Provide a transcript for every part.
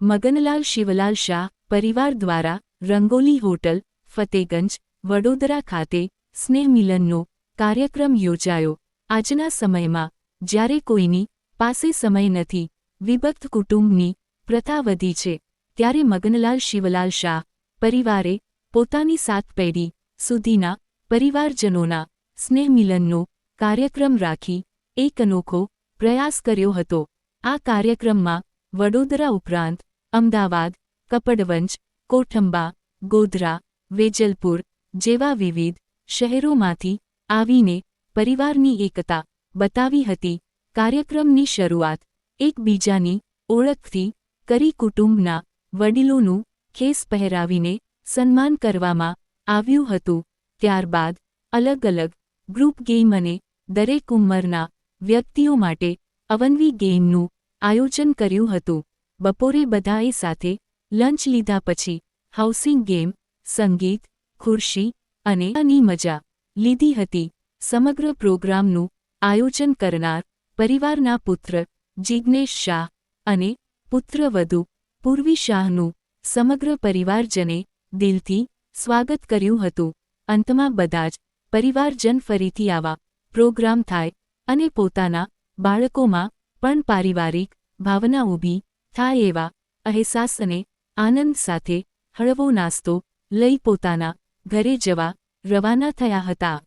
મગનલાલ શિવલાલ શાહ, પરિવાર દ્વારા રંગોલી હોટલ, ફતેગંજ, વડોદરા ખાતે સ્નેહ મિલનનો કાર્યક્રમ યોજાયો. આજના સમયમાં, જ્યારે કોઈની પાસે સમય નથી, વિભક્ત કુટુંબની પ્રથા વધી છે, ત્યારે મગનલાલ શિવલાલ શાહ પરિવારે પોતાની સાત પેઢી સુધીના પરિવારજનોના સ્નેહ મિલનનો કાર્યક્રમ રાખી એક અનોખો પ્રયાસ કર્યો હતો. આ કાર્યક્રમમાં વડોદરા ઉપરાંત અમદાવાદ, કપડવંજ, કોઠંબા, ગોધરા, વેજલપુર જેવા વિવિધ શહેરોમાંથી આવીને પરિવારની એકતા બતાવી હતી. કાર્યક્રમની શરૂઆત એકબીજાની ઓળખથી કરી કુટુંબના વડીલોનું ખેસ પહેરાવીને સન્માન કરવામાં આવ્યું હતું. ત્યારબાદ અલગ અલગ ગ્રુપ ગેમ અને દરેક ઉંમરના વ્યક્તિઓ માટે અવનવી ગેમનું આયોજન કર્યું હતું. બપોરે બધાએ સાથે લંચ લીધા પછી હાઉસિંગ ગેમ, સંગીત, ખુરશી અને અની મજા લીધી હતી. સમગ્ર પ્રોગ્રામનું આયોજન કરનાર પરિવારના પુત્ર જિજ્ઞેશ શાહ અને પુત્રવધુ પૂર્વી શાહનું સમગ્ર પરિવારજને દિલથી સ્વાગત કર્યું હતું. અંતમાં બધા જ પરિવારજન ફરીથી આવા પ્રોગ્રામ થાય અને પોતાના બાળકોમાં પણ પારિવારિક ભાવના ઊભી થાય એવા અહેસાસ અને આનંદ સાથે હળવો નાસ્તો લઈ પોતાના ઘરે જવા રવાના થયા હતા.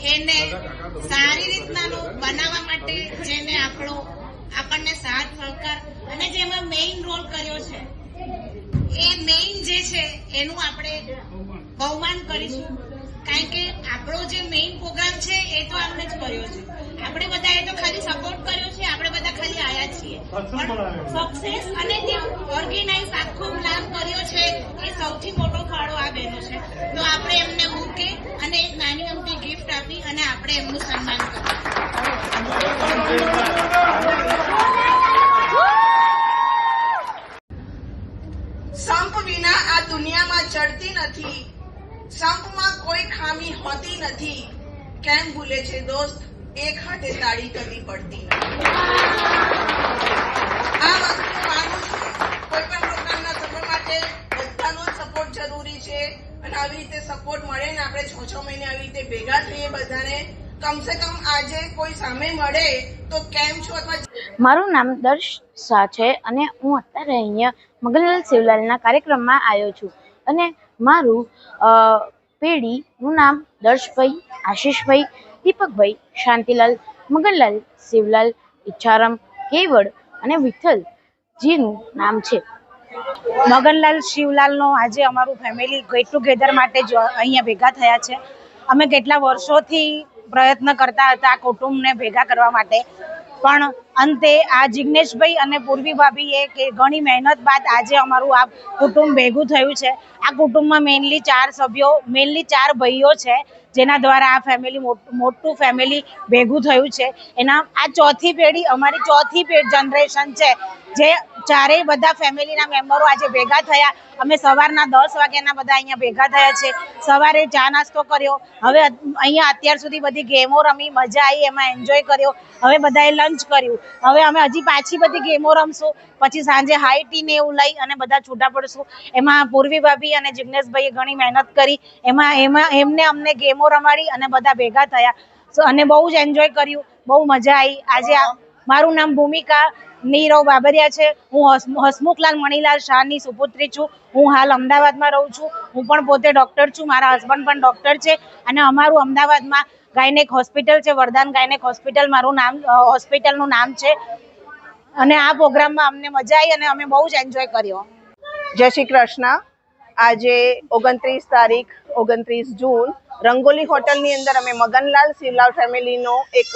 એને સારી રીતનાનો બનાવવા માટે જેને આપણો, આપણને સાથ સહકાર અને જેમાં મેઇન રોલ કર્યો છે, એ મેઇન જે છે એનું આપણે બહુમાન કરીશું. કારણ કે આપણો જે મેઇન પ્રોગ્રામ છે એ તો આપણે જ કર્યો છે. આપણે બધાએ તો ખાલી સપોર્ટ કર્યો છે, આપણે બધા ખાલી સક્સેસ અને જે ઓર્ગેનાઇઝ આખો પ્લાન કર્યો છે એ સૌથી મોટો ફાળો આ બેનો છે. તો આપણે એમને મૂકે અને એક નાની અમથી ગિફ્ટ આપી અને આપણે એમનું સન્માન કરીએ. સંપ વિના આ દુનિયામાં ચડતી નથી. સંપમાં કોઈ ખામી હોતી નથી. કેમ ભૂલે છે દોસ્ત? એક હાથે તાળી કદી પડતી નથી. આ કોઈ માટે સપોર્ટ જરૂરી છે. આવી રીતે સપોર્ટ મળે ને આપણે છ મહિને આવી રીતે ભેગા થઈએ બધાને, કમસે કમ આજે કોઈ સામે મળે તો કેમ છો મારું નામ દર્શ શાહ છે અને હું અત્યારે અહીંયા મગનલાલ શિવલાલના કાર્યક્રમમાં આવ્યો છું. અને મારું પેઢીનું નામ દર્શભાઈ, આશીષભાઈ, દીપકભાઈ, શાંતિલાલ મગનલાલ શિવલાલ, ઈચ્છારામ, કેવડ અને વિઠ્ઠલજીનું નામ છે. મગનલાલ, શિવલાલનો આજે અમારું ફેમિલી ગેટ ટુગેધર માટે જ અહીંયા ભેગા થયા છે. અમે કેટલા વર્ષોથી પ્રયત્ન કરતા હતા કુટુંબને ભેગા કરવા માટે. પણ અંતે આ જિગ્નેશભાઈ અને પૂર્વી ભાભીએ કે ઘણી મહેનત બાદ આજે અમારું આ કુટુંબ ભેગું થયું છે. આ કુટુંબમાં મેઇનલી ચાર સભ્યો મેઇનલી ચાર ભાઈઓ છે, જેના દ્વારા આ ફેમિલી મોટું ફેમિલી ભેગું થયું છે. એના, આ ચોથી પેઢી અમારી ચોથી જનરેશન છે, જે ચારેય બધા ફેમિલીના મેમ્બરો આજે ભેગા થયા. અમે સવારના દસ વાગ્યાના બધા અહીંયા ભેગા થયા છે. સવારે ચા નાસ્તો કર્યો. હવે અહીંયા અત્યાર સુધી બધી ગેમો રમી, મજા આવી, એમાં એન્જોય કર્યો. હવે બધાએ લંચ કર્યું. હવે અમે હજી પાછી બધી ગેમો રમશું. પછી સાંજે હાઈ ટી ને એવું લઈ અને બધા છૂટા પડશું. એમાં પૂર્વી ભાભી અને જિજ્ઞેશભાઈએ ઘણી મહેનત કરી. એમાં એમાં, એમને અમને ગેમો રમાડી અને બધા ભેગા થયા. અને બહુ જ એન્જોય કર્યું. બહુ મજા આવી. આજે મારું નામ ભૂમિકા નીરવ બાબરિયા છે. હું હસમુખલાલ મણીલાલ શાહની સુપુત્રી છું. હું હાલ અમદાવાદમાં રહું છું. હું પણ પોતે ડૉક્ટર છું. મારા હસબન્ડ પણ ડૉક્ટર છે અને અમારું અમદાવાદમાં ગાયનેક હોસ્પિટલ છે, વરદાન ગાયનેક હોસ્પિટલ. મારું નામ હોસ્પિટલનું નામ છે. અને આ પ્રોગ્રામમાં અમને મજા આવી અને અમે બહુ જ એન્જોય કર્યો. જય શ્રી કૃષ્ણ. આજે ઓગણત્રીસ તારીખ, ઓગણત્રીસ જૂન રંગોલી હોટલની અંદર અમે મગનલાલ શિવલાલ ફેમિલીનો એક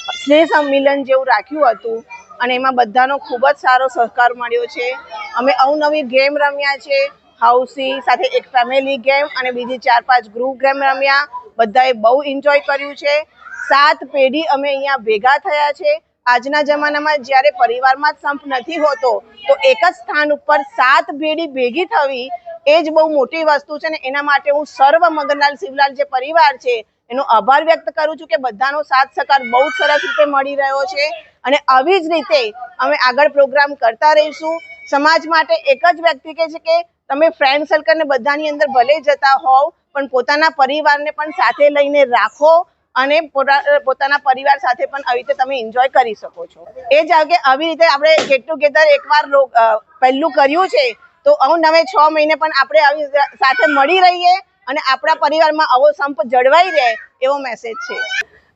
સ્નેહ સંમેલન જેવું રાખ્યું હતું અને એમાં બધાનો ખૂબ જ સારો સહકાર મળ્યો છે. અમે અવનવી ગેમ રમ્યા છે, હાઉસી સાથે એક ફેમિલી ગેમ અને બીજી ચાર પાંચ ગ્રુપ ગેમ રમ્યા. બધાએ બહુ એન્જોય કર્યું છે. સાત પેઢી અમે અહીંયા ભેગા થયા છે. આજના જમાનામાં જ્યારે પરિવારમાં જ સંપ નથી હોતો, તો એક જ સ્થાન ઉપર સાત પેઢી ભેગી થવી એ જ બહુ મોટી વસ્તુ છે ને એના માટે હું સર્વ મગનલાલ શિવલાલ જે પરિવાર છે એનો આભાર વ્યક્ત કરું છું કે બધાનો સાથ સહકાર બહુ સરસ રીતે મળી રહ્યો છે. અને આવી જ રીતે અમે આગળ પ્રોગ્રામ કરતા રહીશું. સમાજ માટે એક જ વ્યક્તિ કહે છે કે તમે ફ્રેન્ડ સર્કલને બધાની અંદર ભલે જતા હોવ, પણ પોતાના પરિવારને પણ સાથે લઈને રાખો અને પોતા- પોતાના પરિવાર સાથે પણ આવી રીતે તમે એન્જોય કરી શકો છો. એ જ કે આવી રીતે આપણે ગેટ ટુગેધર એકવાર પહેલું કર્યું છે, તો અવનવે છ મહિને પણ આપણે આવી સાથે મળી રહીએ. અને આપણા પરિવારમાં આવો સંપ જળવાઈ રહે એવો મેસેજ છે.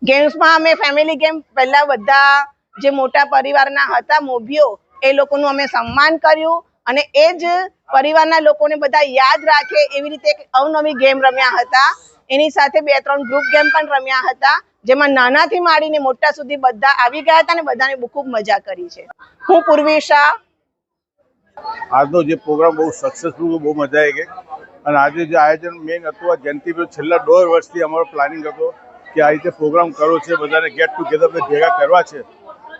ગેમ્સમાં અમે ફેમિલી ગેમ પહેલા બધા જે મોટા પરિવારના હતા, મોભીઓ, એ લોકોનું અમે સન્માન કર્યું અને એ જ પરિવારના લોકોને બધા યાદ રાખે એવી રીતે અવનવી ગેમ રમ્યા હતા. એની સાથે બે ત્રણ ગ્રુપ ગેમ પણ રમ્યા હતા, જેમાં નાનાથી માંડીને મોટા સુધી બધા આવી ગયા હતા અને બધાને બહુ ખૂબ મજા કરી છે. હું પૂર્વી શાહ આજનો જે પ્રોગ્રામ બહુ સક્સેસફુલ બહુ મજા આવી ગઈ. અને આજે જે આયોજન મેઇન હતું, આ જયંતિભાઈ છેલ્લા દોઢ વર્ષથી અમારો પ્લાનિંગ હતો કે આ રીતે પ્રોગ્રામ કરવો છે, બધાને ગેટ ટુગેધર ભેગા કરવા છે.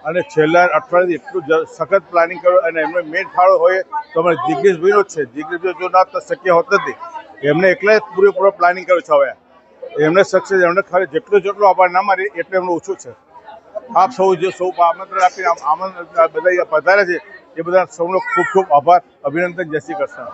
અને છેલ્લા અઠવાડિયાથી એટલું સખત પ્લાનિંગ કર્યો અને એમનો મેઇન ફાળો હોય તો અમારે જિગ્નેશભાઈનો જ છે. જિગ્નેશભાઈ જો ના શક્ય હોત નથી એમને એકલા પૂરેપૂરો પ્લાનિંગ કર્યો છે હવે. એમને સક્સેસ એમને ખરે જેટલો જેટલો આભાર ના મારી એટલું એમનું ઓછું છે. આપ સૌ જે સૌ આમંત્રણ આપીને આમંત્રણ બધા પધારે છે, એ બધા સૌનો ખૂબ ખૂબ આભાર, અભિનંદન, જય શ્રી કૃષ્ણ.